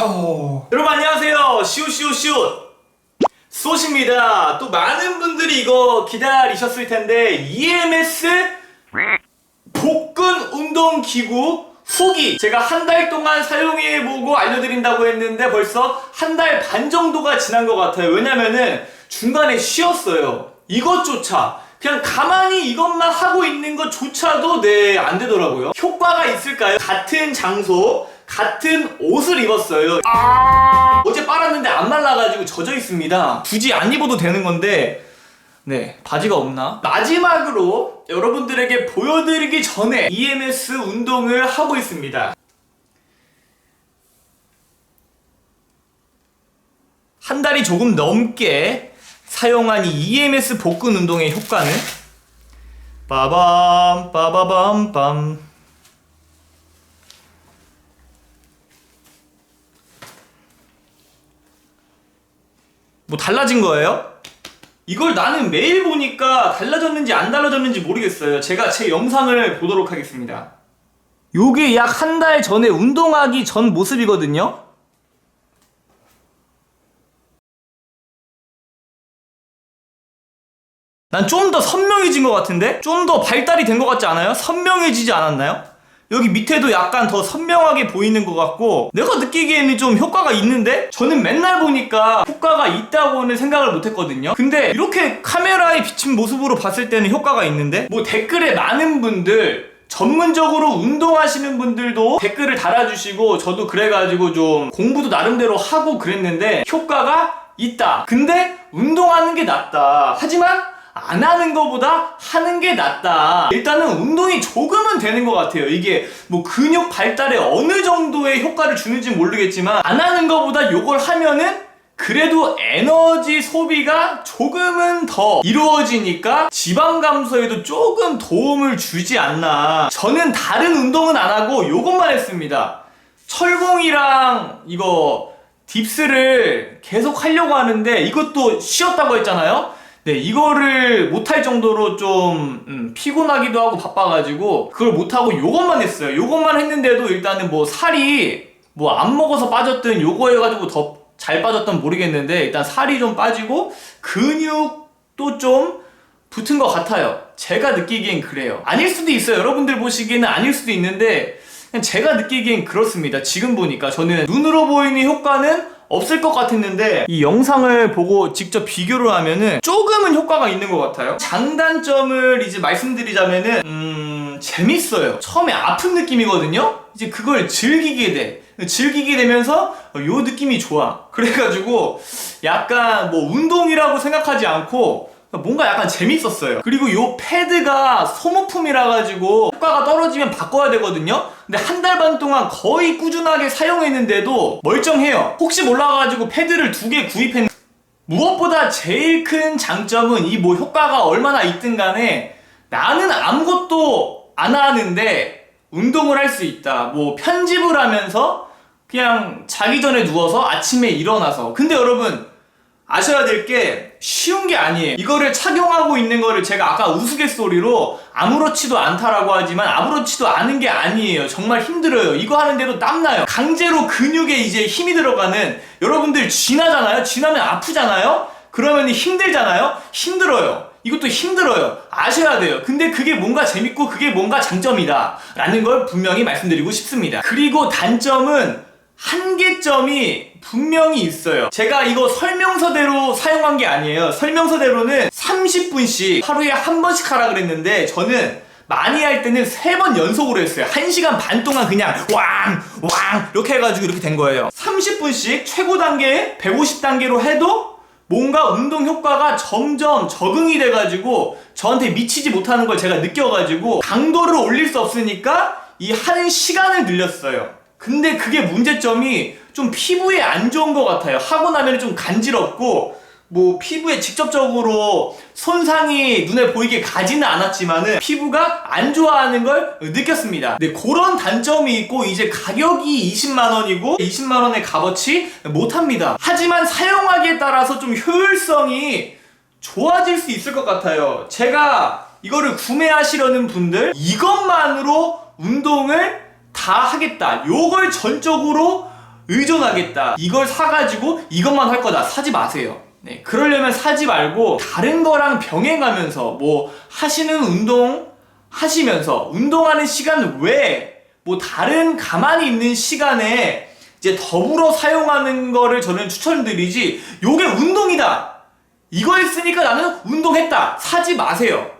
아우. 여러분 안녕하세요. 시옷시옷시옷 쏘십니다. 또 많은 분들이 이거 기다리셨을 텐데 EMS 복근 운동 기구 후기 제가 한 달 동안 사용해보고 알려드린다고 했는데 벌써 한 달 반 정도가 지난 것 같아요. 왜냐면은 중간에 쉬었어요. 이것조차 그냥 가만히 이것만 하고 있는 것조차도 네 안 되더라고요. 효과가 있을까요? 같은 장소 같은 옷을 입었어요. 어제 빨았는데 안 말라가지고 젖어 있습니다. 굳이 안 입어도 되는 건데 네, 바지가 없나? 마지막으로 여러분들에게 보여드리기 전에 EMS 운동을 하고 있습니다. 한 달이 조금 넘게 사용한 이 EMS 복근 운동의 효과는 빠밤 빠바밤 빰 뭐 달라진 거예요? 이걸 나는 매일 보니까 달라졌는지 안 달라졌는지 모르겠어요. 제가 제 영상을 보도록 하겠습니다. 요게 약 한 달 전에 운동하기 전 모습이거든요. 난 좀 더 선명해진 것 같은데? 좀 더 발달이 된 것 같지 않아요? 선명해지지 않았나요? 여기 밑에도 약간 더 선명하게 보이는 것 같고 내가 느끼기에는 좀 효과가 있는데? 저는 맨날 보니까 효과가 있다고는 생각을 못했거든요. 근데 이렇게 카메라에 비친 모습으로 봤을 때는 효과가 있는데? 뭐 댓글에 많은 분들 전문적으로 운동하시는 분들도 댓글을 달아주시고 저도 그래가지고 좀 공부도 나름대로 하고 그랬는데 효과가 있다. 근데 운동하는 게 낫다. 하지만 안 하는 것보다 하는 게 낫다. 일단은 운동이 조금은 되는 것 같아요. 이게 뭐 근육 발달에 어느 정도의 효과를 주는지 모르겠지만 안 하는 것보다 요걸 하면은 그래도 에너지 소비가 조금은 더 이루어지니까 지방 감소에도 조금 도움을 주지 않나. 저는 다른 운동은 안 하고 요것만 했습니다. 철봉이랑 이거 딥스를 계속 하려고 하는데 이것도 쉬었다고 했잖아요. 네, 이거를 못할 정도로 좀 음, 피곤하기도 하고 바빠가지고 그걸 못하고 요것만 했어요. 요것만 했는데도 일단은 뭐 살이 뭐 안 먹어서 빠졌든 요거 해가지고 더 잘 빠졌던 모르겠는데 일단 살이 좀 빠지고 근육도 좀 붙은 것 같아요. 제가 느끼기엔 그래요. 아닐 수도 있어요. 여러분들 보시기에는 아닐 수도 있는데 그냥 제가 느끼기엔 그렇습니다. 지금 보니까 저는 눈으로 보이는 효과는 없을 것 같았는데 이 영상을 보고 직접 비교를 하면은 조금은 효과가 있는 것 같아요. 장단점을 이제 말씀드리자면은 음 재밌어요. 처음에 아픈 느낌이거든요. 이제 그걸 즐기게 돼. 즐기게 되면서 요 느낌이 좋아. 그래가지고 약간 뭐 운동이라고 생각하지 않고 뭔가 약간 재밌었어요. 그리고 요 패드가 소모품이라 가지고 효과가 떨어지면 바꿔야 되거든요. 근데 한 달 반 동안 거의 꾸준하게 사용했는데도 멀쩡해요. 혹시 몰라가지고 패드를 두 개 구입했는데 무엇보다 제일 큰 장점은 이 뭐 효과가 얼마나 있든 간에 나는 아무것도 안 하는데 운동을 할 수 있다. 뭐 편집을 하면서 그냥 자기 전에 누워서 아침에 일어나서. 근데 여러분 아셔야 될 게 쉬운 게 아니에요. 이거를 착용하고 있는 거를 제가 아까 우스갯소리로 아무렇지도 않다라고 하지만 아무렇지도 않은 게 아니에요. 정말 힘들어요. 이거 하는데도 땀나요. 강제로 근육에 이제 힘이 들어가는 여러분들 쥐나잖아요. 쥐나면 아프잖아요. 그러면 힘들잖아요. 힘들어요. 이것도 힘들어요. 아셔야 돼요. 근데 그게 뭔가 재밌고 그게 뭔가 장점이다. 라는 걸 분명히 말씀드리고 싶습니다. 그리고 단점은 한계점이 분명히 있어요. 제가 이거 설명서대로 사용한 게 아니에요. 설명서대로는 30분씩 하루에 한 번씩 하라 그랬는데 저는 많이 할 때는 세 번 연속으로 했어요. 1시간 반 동안 그냥 왕, 왕 이렇게 해가지고 이렇게 된 거예요. 30분씩 최고 단계 150단계로 해도 뭔가 운동 효과가 점점 적응이 돼가지고 저한테 미치지 못하는 걸 제가 느껴가지고 강도를 올릴 수 없으니까 이 하는 시간을 늘렸어요. 근데 그게 문제점이 좀 피부에 안 좋은 것 같아요. 하고 나면 좀 간지럽고 뭐 피부에 직접적으로 손상이 눈에 보이게 가지는 않았지만은 피부가 안 좋아하는 걸 느꼈습니다. 네, 그런 단점이 있고 이제 가격이 20만 원이고 20만 원의 값어치 못 합니다. 하지만 사용하기에 따라서 좀 효율성이 좋아질 수 있을 것 같아요. 제가 이거를 구매하시려는 분들 이것만으로 운동을 다 하겠다. 요걸 전적으로 의존하겠다. 이걸 사가지고 이것만 할 거다. 사지 마세요. 네, 그러려면 사지 말고 다른 거랑 병행하면서 뭐 하시는 운동 하시면서 운동하는 시간 외에 뭐 다른 가만히 있는 시간에 이제 더불어 사용하는 거를 저는 추천드리지 요게 운동이다. 이거 했으니까 나는 운동했다. 사지 마세요.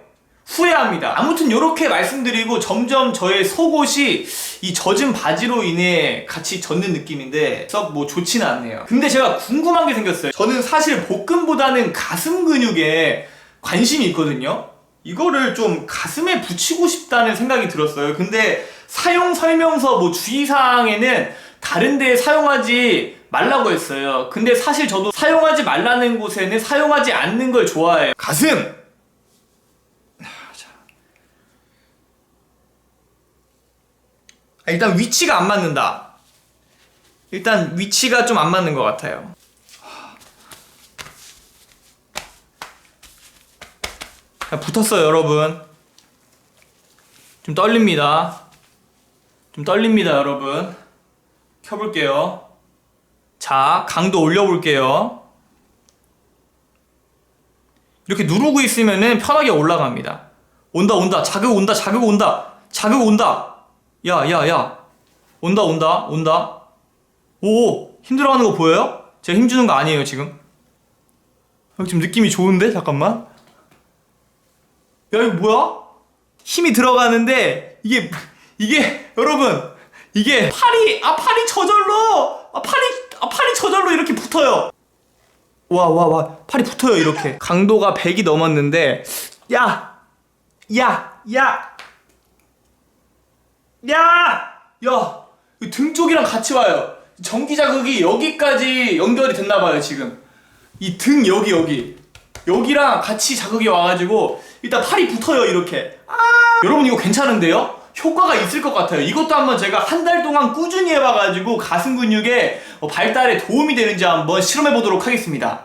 후회합니다. 아무튼 이렇게 말씀드리고 점점 저의 속옷이 이 젖은 바지로 인해 같이 젖는 느낌인데 썩 뭐 좋지는 않네요. 근데 제가 궁금한 게 생겼어요. 저는 사실 복근보다는 가슴 근육에 관심이 있거든요. 이거를 좀 가슴에 붙이고 싶다는 생각이 들었어요. 근데 사용 설명서 뭐 주의사항에는 다른 데 사용하지 말라고 했어요. 근데 사실 저도 사용하지 말라는 곳에는 사용하지 않는 걸 좋아해요. 가슴! 일단 위치가 안 맞는다. 일단 위치가 좀 안 맞는 것 같아요. 자, 붙었어요, 여러분. 좀 떨립니다. 좀 떨립니다, 여러분. 켜볼게요. 자, 강도 올려볼게요. 이렇게 누르고 있으면은 편하게 올라갑니다. 온다, 온다. 자극 온다, 자극 온다. 자극 온다. 야, 야, 야. 온다, 온다, 온다. 오, 힘들어 하는 거 보여요? 제가 힘주는 거 아니에요, 지금. 어, 지금 느낌이 좋은데? 잠깐만. 야, 이거 뭐야? 힘이 들어가는데, 이게, 이게, 여러분, 이게 팔이, 아, 팔이 저절로, 아, 팔이, 아, 팔이 저절로 이렇게 붙어요. 와, 와, 와. 팔이 붙어요, 이렇게. 강도가 100이 넘었는데, 야! 야! 야! 야! 야! 이등 쪽이랑 같이 와요. 전기 자극이 여기까지 연결이 됐나 봐요, 지금. 이 등 여기, 여기. 여기랑 같이 자극이 와가지고, 일단 팔이 붙어요, 이렇게. 아! 여러분, 이거 괜찮은데요? 효과가 있을 것 같아요. 이것도 한번 제가 한 달 동안 꾸준히 해봐가지고 가슴 근육에 어, 발달에 도움이 되는지 한번 실험해 보도록 하겠습니다.